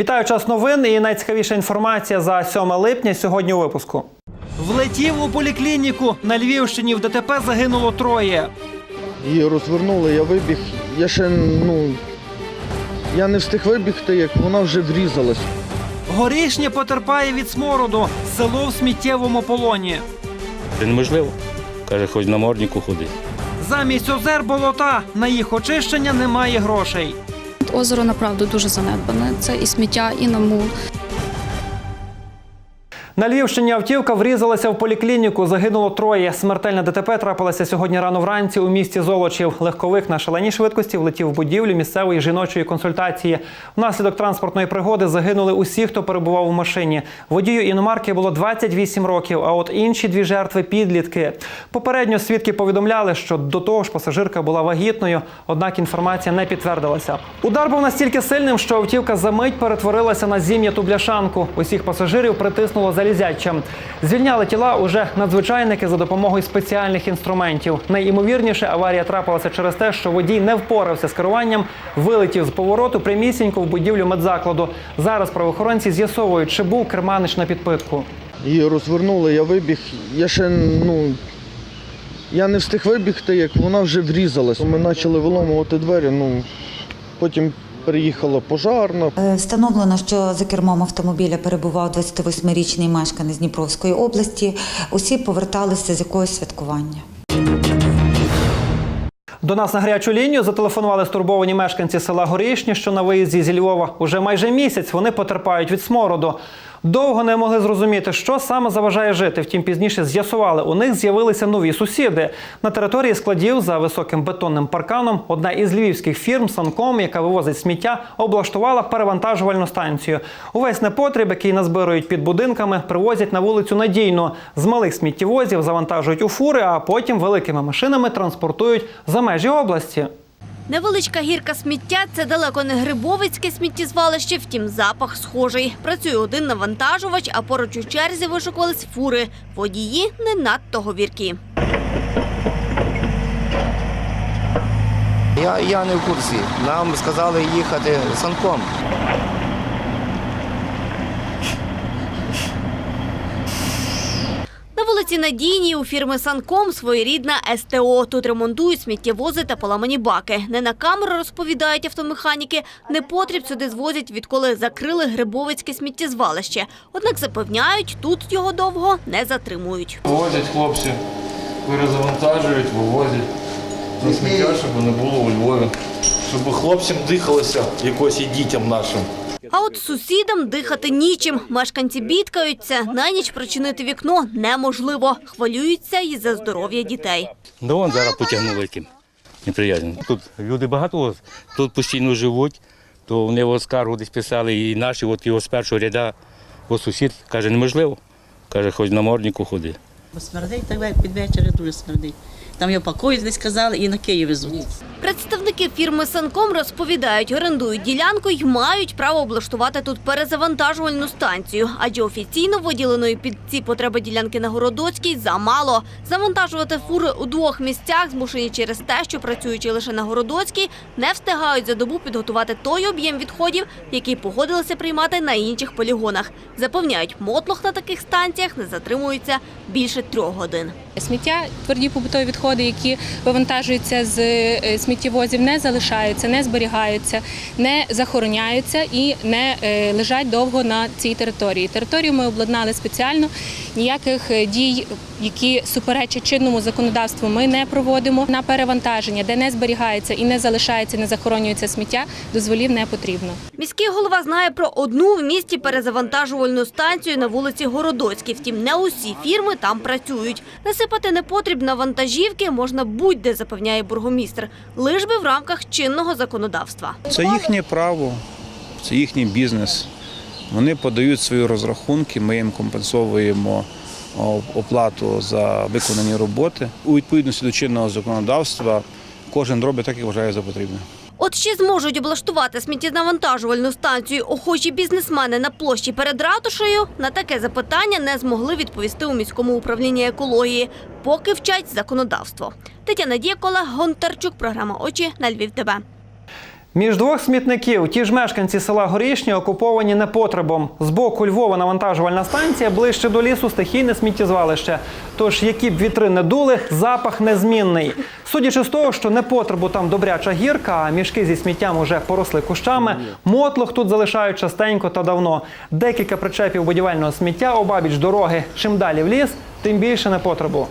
Вітаю час новин і найцікавіша інформація за 7 липня сьогодні у випуску. Влетів у поліклініку. На Львівщині в ДТП загинуло троє. Її розвернули, я вибіг. Я ще ну. Я не встиг вибігти, як вона вже врізалась. Горішнє потерпає від смороду. Село в сміттєвому полоні. Це неможливо. Каже, хоч на морніку ходи. Замість озер болота. На їх очищення немає грошей. Озеро направду дуже занедбане. Це і сміття, і намул. На Львівщині автівка врізалася в поліклініку. Загинуло троє. Смертельна ДТП трапилася сьогодні рано вранці у місті Золочів. Легковик на шаленій швидкості влетів в будівлю місцевої жіночої консультації. Внаслідок транспортної пригоди загинули усі, хто перебував у машині. Водію іномарки було 28 років. А от інші дві жертви підлітки. Попередньо свідки повідомляли, що до того ж пасажирка була вагітною, однак інформація не підтвердилася. Удар був настільки сильним, що автівка за мить перетворилася на зім'яту бляшанку. Усіх пасажирів притиснуло залізячим. Звільняли тіла уже надзвичайники за допомогою спеціальних інструментів. Найімовірніше аварія трапилася через те, що водій не впорався з керуванням, вилетів з повороту прямісінько в будівлю медзакладу. Зараз правоохоронці з'ясовують, чи був керманич на підпитку. Її розвернули, я вибіг. Я ще ну. Я не встиг вибігти, як вона вже врізалась. Ми почали виламувати двері, ну потім приїхала пожарна. Е, Встановлено, що за кермом автомобіля перебував 28-річний мешканець Дніпровської області. Усі поверталися з якогось святкування. До нас на гарячу лінію зателефонували стурбовані мешканці села Горішні, що на виїзді зі Львова. Уже майже місяць вони потерпають від смороду. Довго не могли зрозуміти, що саме заважає жити. Втім, пізніше з'ясували, у них з'явилися нові сусіди. На території складів за високим бетонним парканом одна із львівських фірм Санком, яка вивозить сміття, облаштувала перевантажувальну станцію. Увесь непотріб, який назбирують під будинками, привозять на вулицю надійно. З малих сміттєвозів завантажують у фури, а потім великими машинами транспортують за межі області. Невеличка гірка сміття це далеко не грибовицьке сміттєзвалище, втім запах схожий. Працює один навантажувач, а поруч у черзі вишукувались фури. Водії не надто говіркі. Я, я не в курсі. Нам сказали їхати санком. На вулиці Надійній у фірми Санком своєрідна СТО. Тут ремонтують сміттєвози та поламані баки. Не на камеру розповідають автомеханіки. Непотріб сюди звозять, відколи закрили Грибовицьке сміттєзвалище. Однак запевняють, тут його довго не затримують. Возять хлопці, перезавантажують, вивозять на сміття, щоб не було у Львові. Щоб хлопцям дихалося якось і дітям нашим. А от сусідам дихати нічим. Мешканці бідкаються. На ніч прочинити вікно неможливо. Хвилюються і за здоров'я дітей. Ну вон зараз потягнули яким. Неприязно. Тут люди багато тут постійно живуть, то вони от скаргу десь писали, і наші, от його з першого ряда, от сусід каже, неможливо. Каже, хоч на морніку ходи. Бо смердить так під вечір дуже смердить. Там його пакують, десь сказали, і на Київ везуть. Представники фірми Санком розповідають, орендують ділянку і мають право облаштувати тут перезавантажувальну станцію, адже офіційно виділеної під ці потреби ділянки на Городоцькій замало. Завантажувати фури у двох місцях змушені через те, що працюючи лише на Городоцькій, не встигають за добу підготувати той об'єм відходів, який погодилися приймати на інших полігонах. Запевняють, мотлох на таких станціях не затримується більше трьох годин. Сміття, тверді побутові відходи, які вивантажуються з е, сміттєвозів, не залишаються, не зберігаються, не захороняються і не е, лежать довго на цій території. Територію ми обладнали спеціально. Ніяких е, дій, які суперечать чинному законодавству, ми не проводимо. На перевантаження, де не зберігається і не залишається, не захоронюється сміття, дозволів не потрібно. Міський голова знає про одну в місті перезавантажувальну станцію на вулиці Городоцькій. Втім, не усі фірми там працюють. Насипати непотріб на вантажівки можна будь-де, запевняє бургомістр, лиш би в рамках чинного законодавства. Це їхнє право, це їхній бізнес. Вони подають свої розрахунки, ми їм компенсовуємо оплату за виконані роботи. У відповідності до чинного законодавства кожен робить так, як вважає за потрібне. От чи зможуть облаштувати сміттєнавантажувальну станцію охочі бізнесмени на площі перед ратушею? На таке запитання не змогли відповісти у міському управлінні екології, поки вчать законодавство. Тетяна Дєкола, Гонтарчук, програма Очі на Львів ТВ. Між двох смітників ті ж мешканці села Горішні окуповані непотребом. З боку Львова навантажувальна станція ближче до лісу стихійне сміттєзвалище. Тож, які б вітри не дули, запах незмінний. Судячи з того, що непотребу там добряча гірка, а мішки зі сміттям уже поросли кущами, мотлох тут залишають частенько та давно. Декілька причепів будівельного сміття обабіч дороги. Чим далі в ліс, тим більше непотребу.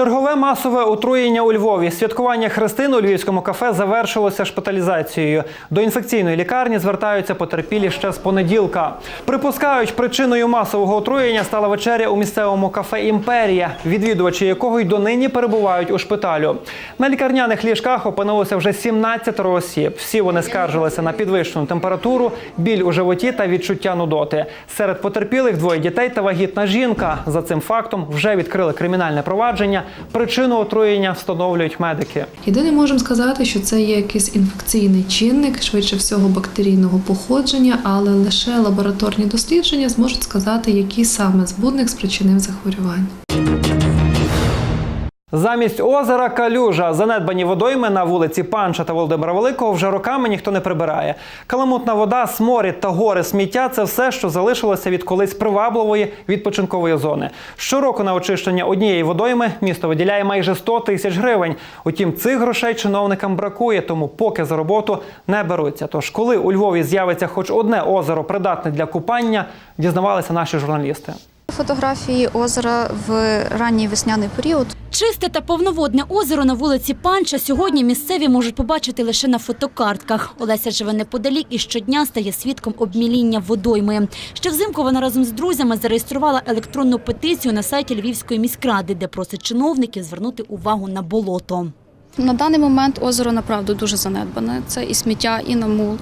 Чергове масове отруєння у Львові. Святкування хрестин у львівському кафе завершилося шпиталізацією. До інфекційної лікарні звертаються потерпілі ще з понеділка. Припускають, причиною масового отруєння стала вечеря у місцевому кафе Імперія, відвідувачі якого й донині перебувають у шпиталю. На лікарняних ліжках опинилося вже 17 осіб. Всі вони скаржилися на підвищену температуру, біль у животі та відчуття нудоти. Серед потерпілих двоє дітей та вагітна жінка. За цим фактом вже відкрили кримінальне провадження. Причину отруєння встановлюють медики. Єдине можемо сказати, що це є якийсь інфекційний чинник, швидше всього бактерійного походження, але лише лабораторні дослідження зможуть сказати, який саме збудник спричинив захворювання. Замість озера калюжа занедбані водойми на вулиці Панча та Володимира Великого вже роками ніхто не прибирає. Каламутна вода, сморід та гори сміття це все, що залишилося від колись привабливої відпочинкової зони. Щороку на очищення однієї водойми місто виділяє майже 100 тисяч гривень. Утім, цих грошей чиновникам бракує, тому поки за роботу не беруться. Тож, коли у Львові з'явиться хоч одне озеро придатне для купання, дізнавалися наші журналісти. Фотографії озера в ранній весняний період. Чисте та повноводне озеро на вулиці Панча сьогодні місцеві можуть побачити лише на фотокартках. Олеся живе неподалік і щодня стає свідком обміління водойми. Ще взимку вона разом з друзями зареєструвала електронну петицію на сайті Львівської міськради, де просить чиновників звернути увагу на болото. На даний момент озеро направду дуже занедбане. Це і сміття, і намул.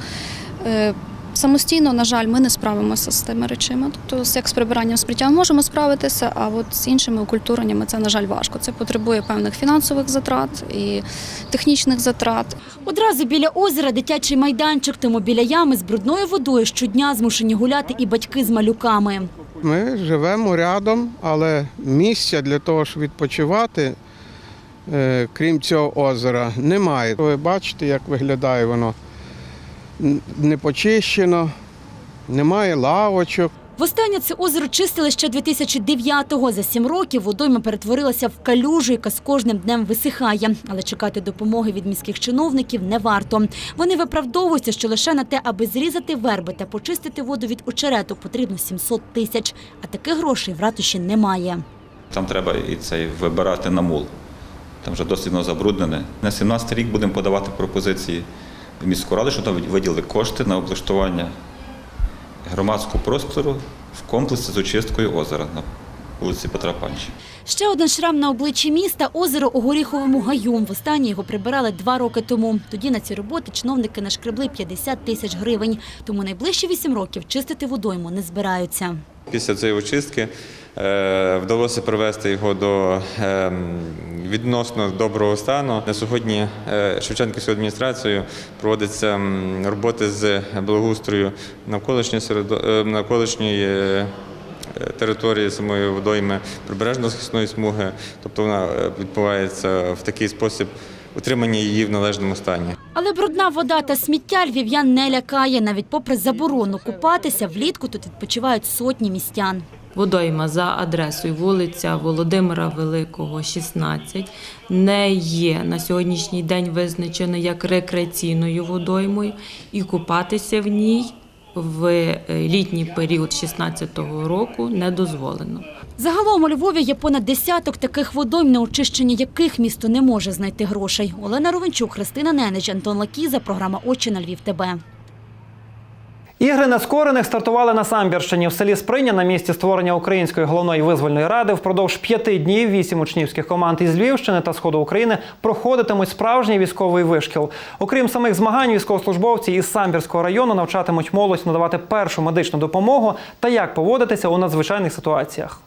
Самостійно, на жаль, ми не справимося з тими речами. Тобто, як з прибиранням сміття можемо справитися, а от з іншими окультуреннями це, на жаль, важко. Це потребує певних фінансових затрат і технічних затрат. Одразу біля озера дитячий майданчик, тому біля ями з брудною водою щодня змушені гуляти і батьки з малюками. Ми живемо рядом, але місця для того, щоб відпочивати, е, крім цього озера, немає. Ви бачите, як виглядає воно не почищено, немає лавочок. Востаннє це озеро чистили ще 2009-го. За сім років водойма перетворилася в калюжу, яка з кожним днем висихає. Але чекати допомоги від міських чиновників не варто. Вони виправдовуються, що лише на те, аби зрізати верби та почистити воду від очерету, потрібно 700 тисяч. А таких грошей в ратуші немає. Там треба і цей вибирати намул. Там вже досить забруднене. На 17 рік будемо подавати пропозиції міську раду, щоб там виділили кошти на облаштування громадського простору в комплексі з очисткою озера на вулиці Петра Панча. Ще один шрам на обличчі міста – озеро у Горіховому гаю. Востаннє його прибирали два роки тому. Тоді на ці роботи чиновники нашкребли 50 тисяч гривень. Тому найближчі вісім років чистити водойму не збираються. Після цієї очистки вдалося привести його до е, відносно доброго стану. На сьогодні е, Шевченківською адміністрацією проводяться роботи з благоустрою навколишньої е, навколишньої е, території самої водойми, прибережно-захисної смуги. Тобто вона е, відбувається в такий спосіб утримання її в належному стані. Але брудна вода та сміття львів'ян не лякає. Навіть попри заборону купатися, влітку тут відпочивають сотні містян. Водойма за адресою вулиця Володимира Великого, 16, не є на сьогоднішній день визначена як рекреаційною водоймою, і купатися в ній в е, літній період 16-го року не дозволено. Загалом у Львові є понад десяток таких водойм, на очищення яких місто не може знайти грошей. Олена Ровенчук, Христина Ненич, Антон Лакіза, програма «Очі на Львів ТБ». Ігри нескорених стартували на Самбірщині в селі Сприня на місці створення Української головної визвольної ради. Впродовж п'яти днів вісім учнівських команд із Львівщини та Сходу України проходитимуть справжній військовий вишкіл. Окрім самих змагань, військовослужбовці із Самбірського району навчатимуть молодь надавати першу медичну допомогу та як поводитися у надзвичайних ситуаціях.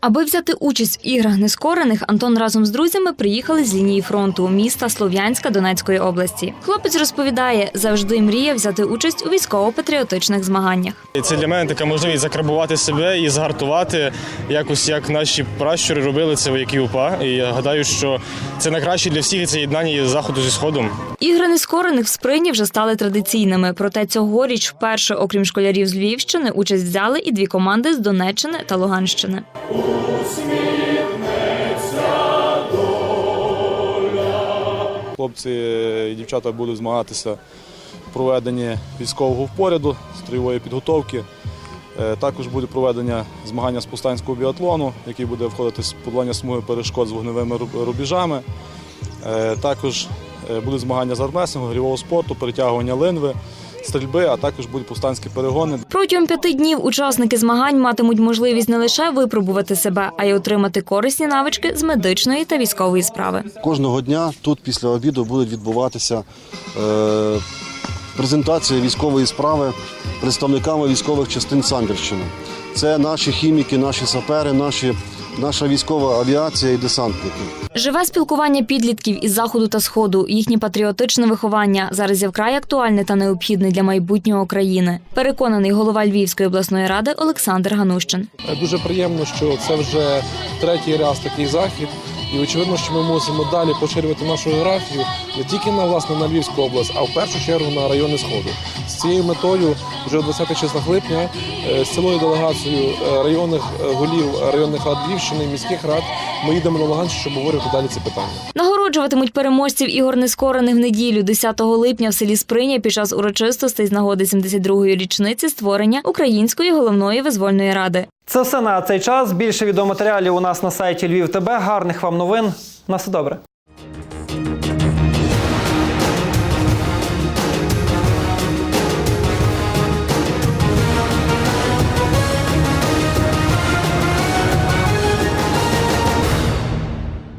Аби взяти участь в іграх нескорених, Антон разом з друзями приїхали з лінії фронту міста Слов'янська Донецької області. Хлопець розповідає, завжди мріяв взяти участь у військово-патріотичних змаганнях. Це для мене така можливість закарбувати себе і згартувати якось як наші пращури робили це вояки УПА. І я гадаю, що це найкраще для всіх і це єднання заходу зі сходом. Ігри нескорених в сприні вже стали традиційними. Проте цьогоріч вперше, окрім школярів з Львівщини, участь взяли і дві команди з Донеччини та Луганщини. Хлопці і дівчата будуть змагатися в проведенні військового впоряду, стройової підготовки. Е, Також буде проведення змагання з повстанського біатлону, який буде входити з подолання смуги перешкод з вогневими руб- рубежами. Е, Також е, будуть змагання з армресингу, грівого спорту, перетягування линви, стрільби, а також будуть повстанські перегони. Протягом п'яти днів учасники змагань матимуть можливість не лише випробувати себе, а й отримати корисні навички з медичної та військової справи. Кожного дня тут після обіду будуть відбуватися е, презентації військової справи представниками військових частин Самбірщини. Це наші хіміки, наші сапери, наші, наша військова авіація і десантники. Живе спілкування підлітків із заходу та сходу, їхнє патріотичне виховання зараз є вкрай актуальне та необхідне для майбутнього країни. Переконаний голова Львівської обласної ради Олександр Ганущин. Дуже приємно, що це вже третій раз такий захід. І очевидно, що ми мусимо далі поширювати нашу географію не тільки на власне на Львівську область, а в першу чергу на райони Сходу. З цією метою вже о 20 числах липня е, з цілою делегацією е, районних е, голів районних рад Львівщини, міських рад ми їдемо на Луганщину, щоб обговорювати далі ці питання. Нагороджуватимуть переможців ігор нескорених в неділю 10 липня в селі Сприня під час урочистостей з нагоди 72-ї річниці створення Української головної визвольної ради. Це все на цей час. Більше відеоматеріалів у нас на сайті Львів ТБ. Гарних вам новин. На все добре.